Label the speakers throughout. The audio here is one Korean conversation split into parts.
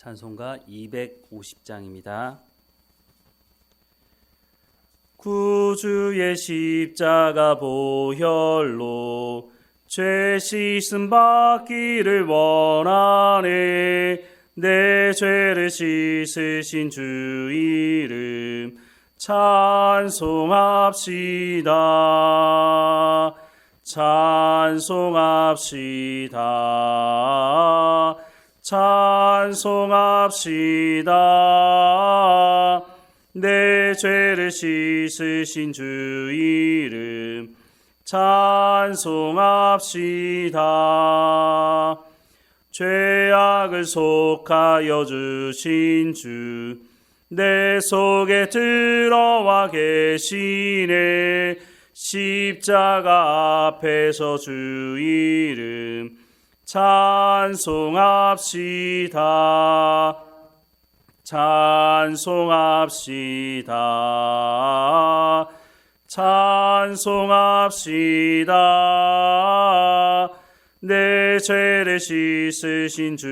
Speaker 1: 찬송가 250장입니다. 구주의 십자가 보혈로 죄 씻음 받기를 원하네. 내 죄를 씻으신 주 이름 찬송합시다. 찬송합시다 찬송합시다. 내 죄를 씻으신 주 이름 찬송합시다. 죄악을 속하여 주신 주 내 속에 들어와 계시네. 십자가 앞에서 주 이름 찬송합시다. 찬송합시다. 찬송합시다. 내 죄를 씻으신 주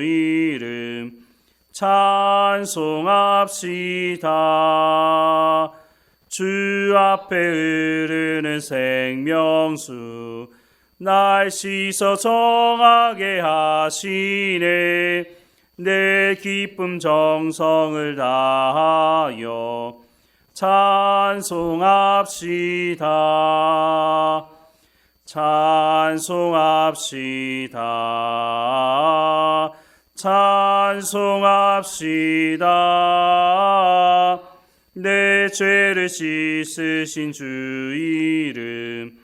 Speaker 1: 이름 찬송합시다. 주 앞에 흐르는 생명수 날 씻어 정하게 하시네. 내 기쁨 정성을 다하여 찬송합시다. 찬송합시다. 찬송합시다. 내 죄를 씻으신 주 이름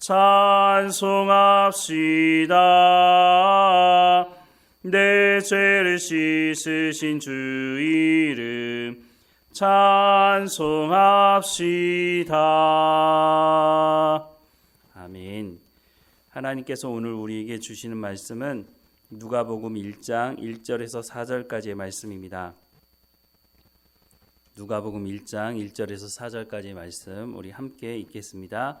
Speaker 1: 찬송합시다 내 죄를 씻으신 주 이름 찬송합시다 아멘 하나님께서 오늘 우리에게 주시는 말씀은 누가복음 1장 1절에서 4절까지의 말씀입니다. 누가복음 1장 1절에서 4절까지의 말씀 우리 함께 읽겠습니다.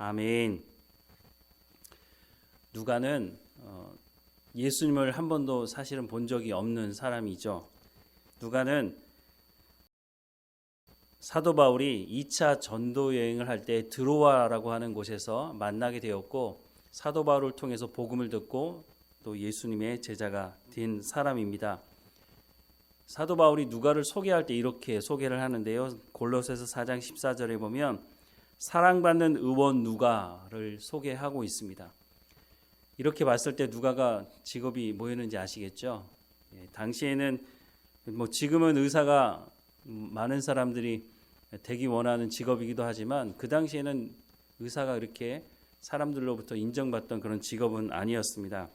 Speaker 1: 아멘. 누가는 어, 예수님을 한 번도 사실은 본 적이 없는 사람이죠. 누가는 사도 바울이 2차 전도 여행을 할 때 드로아라고 하는 곳에서 만나게 되었고 사도 바울을 통해서 복음을 듣고 또 예수님의 제자가 된 사람입니다. 사도 바울이 누가를 소개할 때 이렇게 소개를 하는데요. 골로새서 4장 14절에 보면 사랑받는 의원 누가를 소개하고 있습니다. 이렇게 봤을 때 누가가 직업이 뭐였는지 아시겠죠? 예, 당시에는 뭐 지금은 의사가 음, 많은 사람들이 되기 원하는 직업이기도 하지만 그 당시에는 의사가 그렇게 사람들로부터 인정받던 그런 직업은 아니었습니다.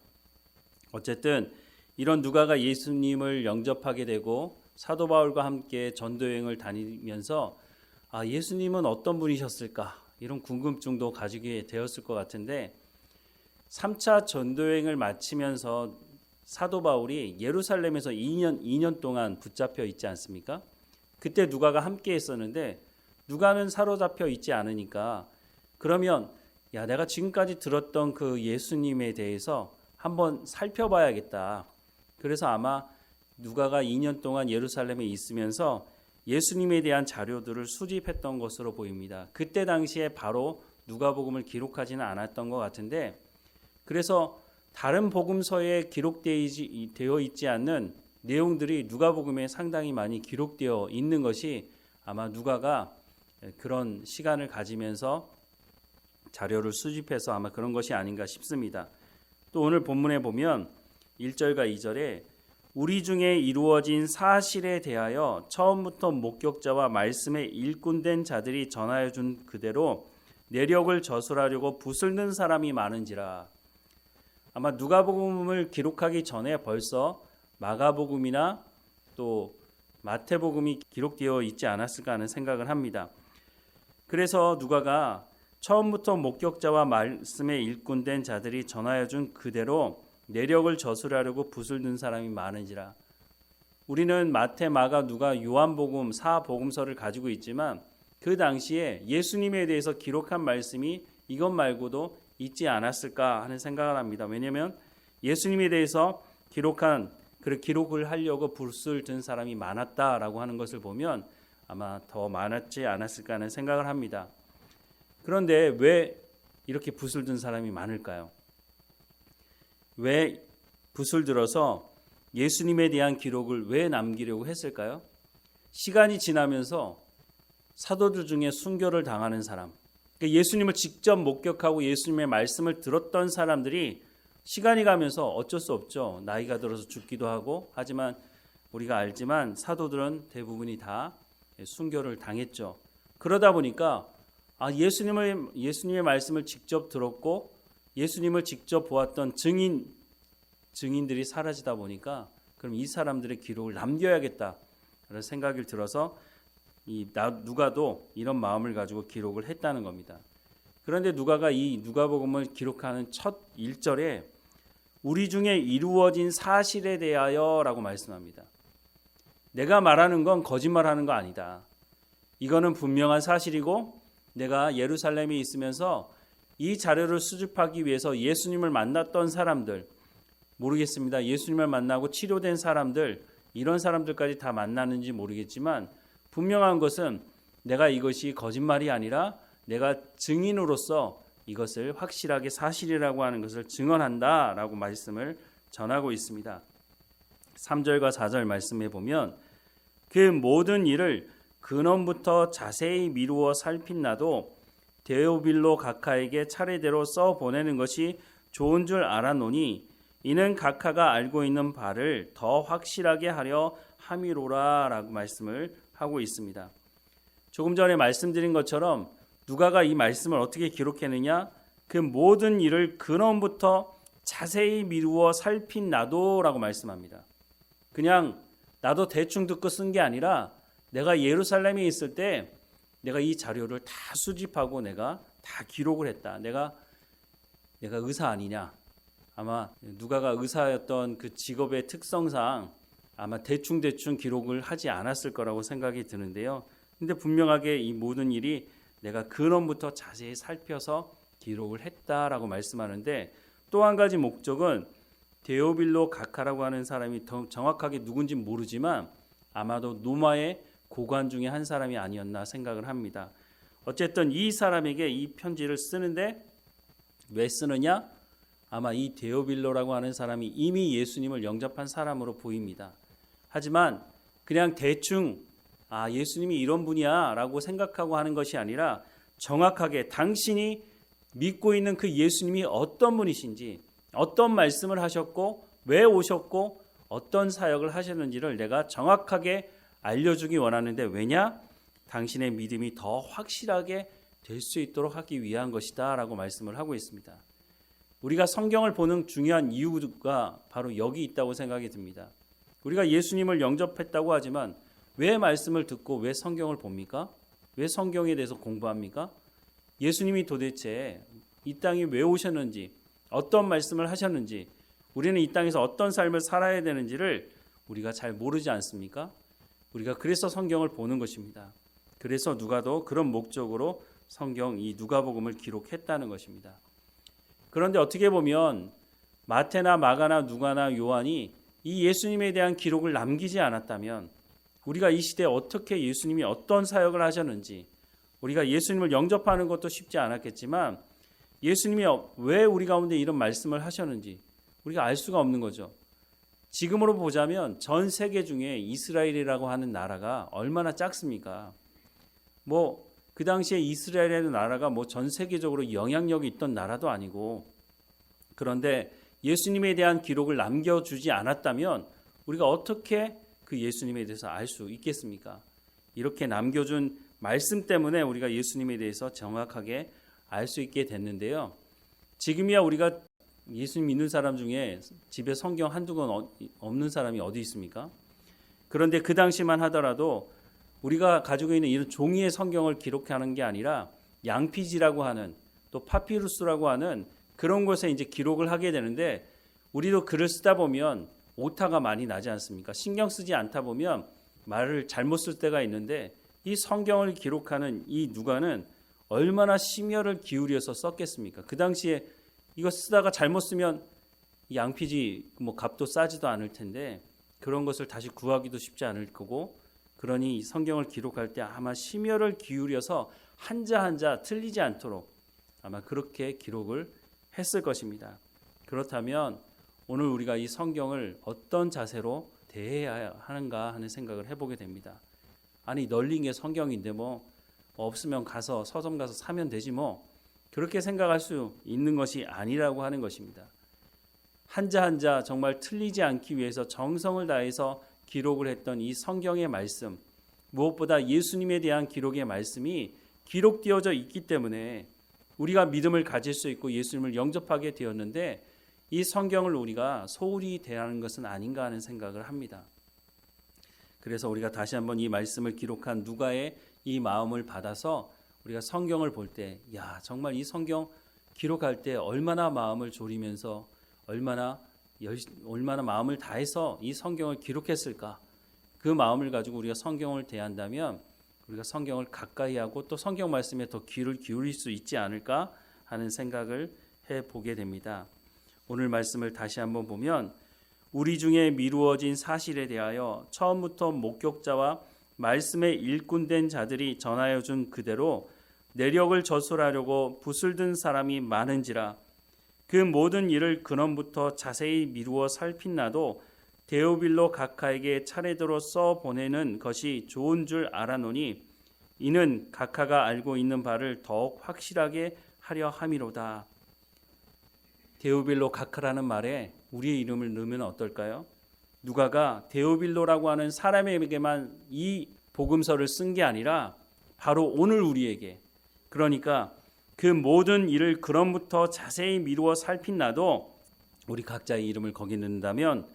Speaker 1: 어쨌든 이런 누가가 예수님을 영접하게 되고 사도 바울과 함께 전도 여행을 다니면서 아 예수님은 어떤 분이셨을까 이런 궁금증도 가지게 되었을 것 같은데 3차 전도 여행을 마치면서 사도 바울이 예루살렘에서 2년 2년 동안 붙잡혀 있지 않습니까? 그때 누가가 함께 했었는데 누가는 사로잡혀 있지 않으니까 그러면 야 내가 지금까지 들었던 그 예수님에 대해서 한번 살펴봐야겠다. 그래서 아마 누가가 2년 동안 예루살렘에 있으면서 예수님에 대한 자료들을 수집했던 것으로 보입니다. 그때 당시에 바로 누가복음을 기록하지는 않았던 것 같은데 그래서 다른 복음서에 기록되어 있지 않는 내용들이 누가복음에 상당히 많이 기록되어 있는 것이 아마 누가가 그런 시간을 가지면서 자료를 수집해서 아마 그런 것이 아닌가 싶습니다. 또 오늘 본문에 보면 1절과 2절에 우리 중에 이루어진 사실에 대하여 처음부터 목격자와 말씀에 일꾼된 자들이 전하여 준 그대로 내력을 저술하려고 든 사람이 많은지라. 아마 누가복음을 기록하기 전에 벌써 마가복음이나 또 마태복음이 기록되어 있지 않았을까 하는 생각을 합니다. 그래서 누가가 처음부터 목격자와 말씀에 일꾼된 자들이 전하여 준 그대로 내력을 저술하려고 붓을 든 사람이 많은지라. 우리는 마태, 마가, 누가, 요한복음, 사복음서를 가지고 있지만 그 당시에 예수님에 대해서 기록한 말씀이 이것 말고도 있지 않았을까 하는 생각을 합니다. 왜냐하면 예수님에 대해서 기록한 그 기록을 하려고 붓을 든 사람이 많았다라고 하는 것을 보면 아마 더 많았지 않았을까 하는 생각을 합니다. 그런데 왜 이렇게 붓을 든 사람이 많을까요? 왜 붓을 들어서 예수님에 대한 기록을 왜 남기려고 했을까요? 시간이 지나면서 사도들 중에 순교를 당하는 사람, 그러니까 예수님을 직접 목격하고 예수님의 말씀을 들었던 사람들이 시간이 가면서 어쩔 수 없죠. 나이가 들어서 죽기도 하고 하지만 우리가 알지만 사도들은 대부분이 다 순교를 당했죠. 그러다 보니까 아 예수님을 예수님의 말씀을 직접 들었고 예수님을 직접 보았던 증인 증인들이 사라지다 보니까 그럼 이 사람들의 기록을 남겨야겠다. 라는 생각이 들어서 이 누가도 이런 마음을 가지고 기록을 했다는 겁니다. 그런데 누가가 이 누가복음을 기록하는 첫 1절에 우리 중에 이루어진 사실에 대하여라고 말씀합니다. 내가 말하는 건 거짓말하는 거 아니다. 이거는 분명한 사실이고 내가 예루살렘에 있으면서 이 자료를 수집하기 위해서 예수님을 만났던 사람들 모르겠습니다. 예수님을 만나고 치료된 사람들 이런 사람들까지 다 만나는지 모르겠지만 분명한 것은 내가 이것이 거짓말이 아니라 내가 증인으로서 이것을 확실하게 사실이라고 하는 것을 증언한다라고 말씀을 전하고 있습니다. 3절과 4절 말씀해 보면 그 모든 일을 근원부터 자세히 미루어 살핀 나도 데오빌로 각하에게 차례대로 써 보내는 것이 좋은 줄 알아노니 이는 각하가 알고 있는 바를 더 확실하게 하려 함이로라라고 말씀을 하고 있습니다. 조금 전에 말씀드린 것처럼 누가가 이 말씀을 어떻게 기록했느냐? 그 모든 일을 근원부터 자세히 미루어 살핀 나도라고 말씀합니다. 그냥 나도 대충 듣고 쓴 게 아니라 내가 예루살렘에 있을 때 내가 이 자료를 다 수집하고 내가 다 기록을 했다. 내가 내가 의사 아니냐? 아마 누가가 의사였던 그 직업의 특성상 아마 대충 대충 기록을 하지 않았을 거라고 생각이 드는데요. 근데 분명하게 이 모든 일이 내가 근원부터 자세히 살펴서 기록을 했다라고 말씀하는데 또 한 가지 목적은 데오빌로 가카라고 하는 사람이 더 정확하게 누군지 모르지만 아마도 노마의 고관 중에 한 사람이 아니었나 생각을 합니다. 어쨌든 이 사람에게 이 편지를 쓰는데 왜 쓰느냐? 아마 이 데오빌로라고 하는 사람이 이미 예수님을 영접한 사람으로 보입니다. 하지만 그냥 대충 아 예수님이 이런 분이야라고 생각하고 하는 것이 아니라 정확하게 당신이 믿고 있는 그 예수님이 어떤 분이신지 어떤 말씀을 하셨고 왜 오셨고 어떤 사역을 하셨는지를 내가 정확하게 알려주기 원하는데 왜냐? 당신의 믿음이 더 확실하게 될 수 있도록 하기 위한 것이다 라고 말씀을 하고 있습니다. 우리가 성경을 보는 중요한 이유가 바로 여기 있다고 생각이 듭니다. 우리가 예수님을 영접했다고 하지만 왜 말씀을 듣고 왜 성경을 봅니까? 왜 성경에 대해서 공부합니까? 예수님이 도대체 이 땅에 왜 오셨는지, 어떤 말씀을 하셨는지, 우리는 이 땅에서 어떤 삶을 살아야 되는지를 우리가 잘 모르지 않습니까? 우리가 그래서 성경을 보는 것입니다. 그래서 누가도 그런 목적으로 성경 이 누가복음을 기록했다는 것입니다. 그런데 어떻게 보면 마태나 마가나 누가나 요한이 이 예수님에 대한 기록을 남기지 않았다면 우리가 이 시대에 어떻게 예수님이 어떤 사역을 하셨는지 우리가 예수님을 영접하는 것도 쉽지 않았겠지만 예수님이 왜 우리 가운데 이런 말씀을 하셨는지 우리가 알 수가 없는 거죠. 지금으로 보자면 전 세계 중에 이스라엘이라고 하는 나라가 얼마나 작습니까? 뭐 그 당시에 이스라엘이라는 나라가 뭐 전 세계적으로 영향력이 있던 나라도 아니고 그런데 예수님에 대한 기록을 남겨주지 않았다면 우리가 어떻게 그 예수님에 대해서 알 수 있겠습니까? 이렇게 남겨준 말씀 때문에 우리가 예수님에 대해서 정확하게 알 수 있게 됐는데요. 지금이야 우리가 예수님 믿는 사람 중에 집에 성경 한두 권 어- 없는 사람이 어디 있습니까? 그런데 그 당시만 하더라도 우리가 가지고 있는 이런 종이의 성경을 기록하는 게 아니라 양피지라고 하는 또 파피루스라고 하는 그런 곳에 이제 기록을 하게 되는데 우리도 글을 쓰다 보면 오타가 많이 나지 않습니까? 신경 쓰지 않다 보면 말을 잘못 쓸 때가 있는데 이 성경을 기록하는 이 누가는 얼마나 심혈을 기울여서 썼겠습니까? 그 당시에 이거 쓰다가 잘못 쓰면 이 양피지 뭐 값도 싸지도 않을 텐데 그런 것을 다시 구하기도 쉽지 않을 거고 그러니 이 성경을 기록할 때 아마 심혈을 기울여서 한자 한자 틀리지 않도록 아마 그렇게 기록을 했을 것입니다. 그렇다면 오늘 우리가 이 성경을 어떤 자세로 대해야 하는가 하는 생각을 해보게 됩니다. 아니 널린 게 성경인데 뭐 없으면 가서 서점 가서 사면 되지 뭐 그렇게 생각할 수 있는 것이 아니라고 하는 것입니다. 한자 한자 정말 틀리지 않기 위해서 정성을 다해서 기록을 했던 이 성경의 말씀 무엇보다 예수님에 대한 기록의 말씀이 기록되어져 있기 때문에 우리가 믿음을 가질 수 있고 예수님을 영접하게 되었는데 이 성경을 우리가 소홀히 대하는 것은 아닌가 하는 생각을 합니다. 그래서 우리가 다시 한번 이 말씀을 기록한 누가의 이 마음을 받아서 우리가 성경을 볼 때, 야, 정말 이 성경 기록할 때 얼마나 마음을 졸이면서 얼마나 열, 얼마나 마음을 다해서 이 성경을 기록했을까? 그 마음을 가지고 우리가 성경을 대한다면 우리가 성경을 가까이 하고 또 성경 말씀에 더 귀를 기울일 수 있지 않을까 하는 생각을 해 보게 됩니다. 오늘 말씀을 다시 한번 보면 우리 중에 미루어진 사실에 대하여 처음부터 목격자와 말씀의 일꾼된 자들이 전하여 준 그대로 내력을 저술하려고 붓을 든 사람이 많은지라 그 모든 일을 근원부터 자세히 미루어 살핀 나도 데오빌로 각하에게 차례대로 써 보내는 것이 좋은 줄 알아노니 이는 각하가 알고 있는 바를 더욱 확실하게 하려 함이로다. 데오빌로 각하라는 말에 우리의 이름을 넣으면 어떨까요? 누가가 데오빌로라고 하는 사람에게만 이 복음서를 쓴 게 아니라 바로 오늘 우리에게 그러니까 그 모든 일을 그럼부터 자세히 미루어 살핀 나도 우리 각자의 이름을 거기 넣는다면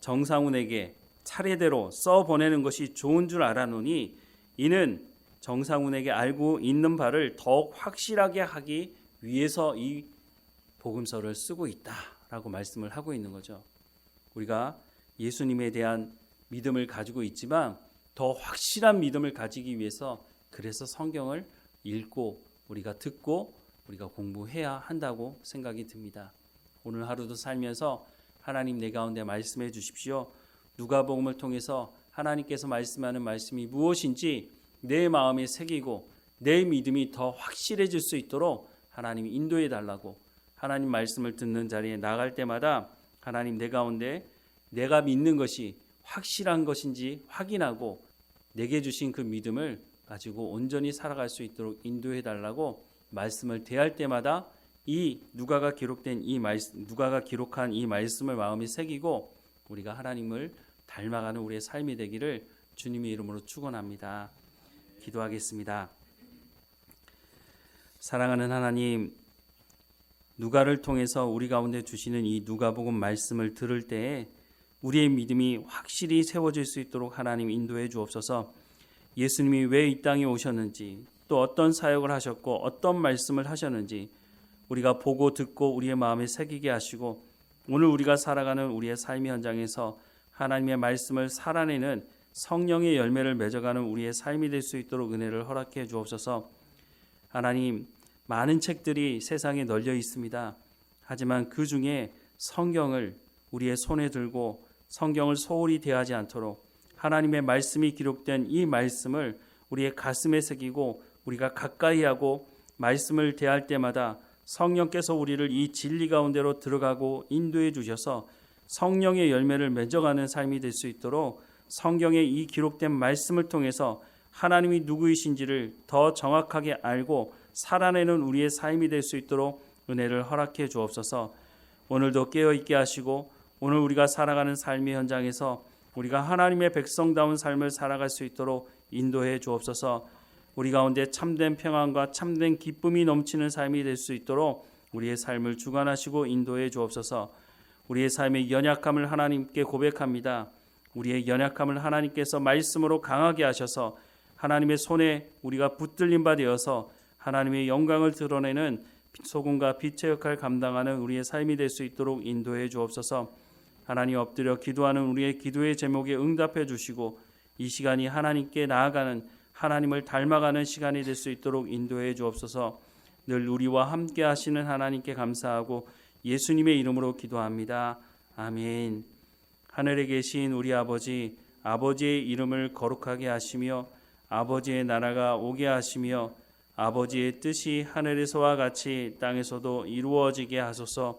Speaker 1: 정상훈에게 차례대로 써 보내는 것이 좋은 줄 알아노니 이는 정상훈에게 알고 있는 바를 더욱 확실하게 하기 위해서 이 복음서를 쓰고 있다라고 말씀을 하고 있는 거죠. 우리가 예수님에 대한 믿음을 가지고 있지만 더 확실한 믿음을 가지기 위해서 그래서 성경을 읽고 우리가 듣고 우리가 공부해야 한다고 생각이 듭니다. 오늘 하루도 살면서 하나님 내 가운데 말씀해 주십시오. 누가복음을 통해서 하나님께서 말씀하는 말씀이 무엇인지 내 마음에 새기고 내 믿음이 더 확실해질 수 있도록 하나님이 인도해 달라고 하나님 말씀을 듣는 자리에 나갈 때마다 하나님 내 가운데 내가 믿는 것이 확실한 것인지 확인하고 내게 주신 그 믿음을 가지고 온전히 살아갈 수 있도록 인도해 달라고 말씀을 대할 때마다 이 누가가 기록된 이 말씀 누가가 기록한 이 말씀을 마음에 새기고 우리가 하나님을 닮아가는 우리의 삶이 되기를 주님의 이름으로 축원합니다. 기도하겠습니다. 사랑하는 하나님, 누가를 통해서 우리 가운데 주시는 이 누가복음 말씀을 들을 때에 우리의 믿음이 확실히 세워질 수 있도록 하나님 인도해 주옵소서. 예수님이 왜 이 땅에 오셨는지, 또 어떤 사역을 하셨고 어떤 말씀을 하셨는지 우리가 보고 듣고 우리의 마음에 새기게 하시고 오늘 우리가 살아가는 우리의 삶의 현장에서 하나님의 말씀을 살아내는 성령의 열매를 맺어가는 우리의 삶이 될 수 있도록 은혜를 허락해 주옵소서. 하나님, 많은 책들이 세상에 널려 있습니다. 하지만 그 중에 성경을 우리의 손에 들고 성경을 소홀히 대하지 않도록 하나님의 말씀이 기록된 이 말씀을 우리의 가슴에 새기고 우리가 가까이 하고 말씀을 대할 때마다 성령께서 우리를 이 진리 가운데로 들어가고 인도해 주셔서 성령의 열매를 맺어가는 삶이 될 수 있도록 성경의 이 기록된 말씀을 통해서 하나님이 누구이신지를 더 정확하게 알고 살아내는 우리의 삶이 될 수 있도록 은혜를 허락해 주옵소서. 오늘도 깨어 있게 하시고 오늘 우리가 살아가는 삶의 현장에서 우리가 하나님의 백성다운 삶을 살아갈 수 있도록 인도해 주옵소서. 우리 가운데 참된 평안과 참된 기쁨이 넘치는 삶이 될 수 있도록 우리의 삶을 주관하시고 인도해 주옵소서. 우리의 삶의 연약함을 하나님께 고백합니다. 우리의 연약함을 하나님께서 말씀으로 강하게 하셔서 하나님의 손에 우리가 붙들림 바 되어서 하나님의 영광을 드러내는 소금과 빛의 역할을 감당하는 우리의 삶이 될 수 있도록 인도해 주옵소서. 하나님 엎드려 기도하는 우리의 기도의 제목에 응답해 주시고 이 시간이 하나님께 나아가는 하나님을 닮아가는 시간이 될 수 있도록 인도해 주옵소서. 늘 우리와 함께 하시는 하나님께 감사하고 예수님의 이름으로 기도합니다. 아멘. 하늘에 계신 우리 아버지 아버지의 이름을 거룩하게 하시며 아버지의 나라가 오게 하시며 아버지의 뜻이 하늘에서와 같이 땅에서도 이루어지게 하소서.